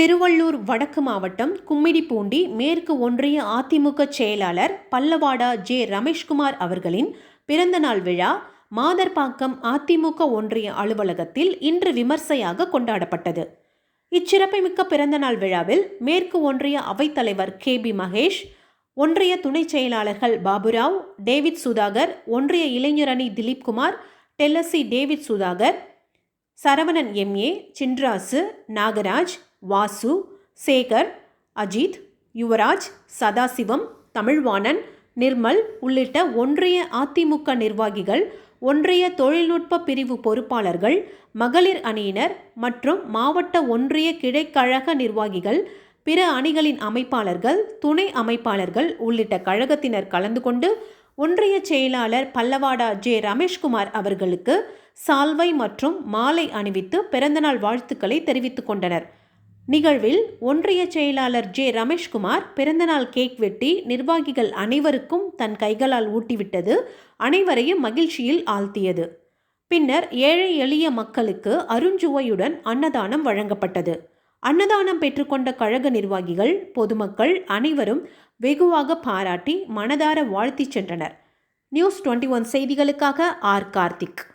திருவள்ளூர் வடக்கு மாவட்டம் கும்மிடிப்பூண்டி மேற்கு ஒன்றிய அதிமுக செயலாளர் பல்லவாடா ஜே ரமேஷ்குமார் அவர்களின் பிறந்தநாள் விழா மாதர்பாக்கம் அதிமுக ஒன்றிய அலுவலகத்தில் இன்று விமர்சையாக கொண்டாடப்பட்டது. இச்சிறப்புமிக்க பிறந்தநாள் விழாவில் மேற்கு ஒன்றிய அவைத்தலைவர் கே பி மகேஷ் ஒன்றிய துணைச் செயலாளர்கள் பாபுராவ் டேவிட் சுதாகர் ஒன்றிய இளைஞரணி திலீப்குமார் டெல்லசி டேவிட் சுதாகர் சரவணன் எம்ஏ சின்ராசு நாகராஜ் வாசு சேகர் அஜித் யுவராஜ் சதாசிவம் தமிழ்வாணன் நிர்மல் உள்ளிட்ட ஒன்றிய அதிமுக நிர்வாகிகள் ஒன்றிய தொழில்நுட்ப பிரிவு பொறுப்பாளர்கள் மகளிர் அணியினர் மற்றும் மாவட்ட ஒன்றிய கிளைக்கழக நிர்வாகிகள் பிற அணிகளின் அமைப்பாளர்கள் துணை அமைப்பாளர்கள் உள்ளிட்ட கழகத்தினர் கலந்து கொண்டு ஒன்றிய செயலாளர் பல்லவாடா ஜே ரமேஷ்குமார் அவர்களுக்கு சால்வை மற்றும் மாலை அணிவித்து பிறந்தநாள் வாழ்த்துக்களை தெரிவித்துக் கொண்டனர். நிகழ்வில் ஒன்றிய செயலாளர் ஜே ரமேஷ்குமார் பிறந்தநாள் கேக் வெட்டி நிர்வாகிகள் அனைவருக்கும் தன் கைகளால் ஊட்டிவிட்டது அனைவரையும் மகிழ்ச்சியில் ஆழ்த்தியது. பின்னர் ஏழை எளிய மக்களுக்கு அருஞ்சுவையுடன் அன்னதானம் வழங்கப்பட்டது. அன்னதானம் பெற்றுக்கொண்ட கழக நிர்வாகிகள் பொதுமக்கள் அனைவரும் வெகுவாக பாராட்டி மனதார வாழ்த்திச் சென்றனர். நியூஸ் டுவெண்ட்டி ஒன் செய்திகளுக்காக ஆர் கார்த்திக்.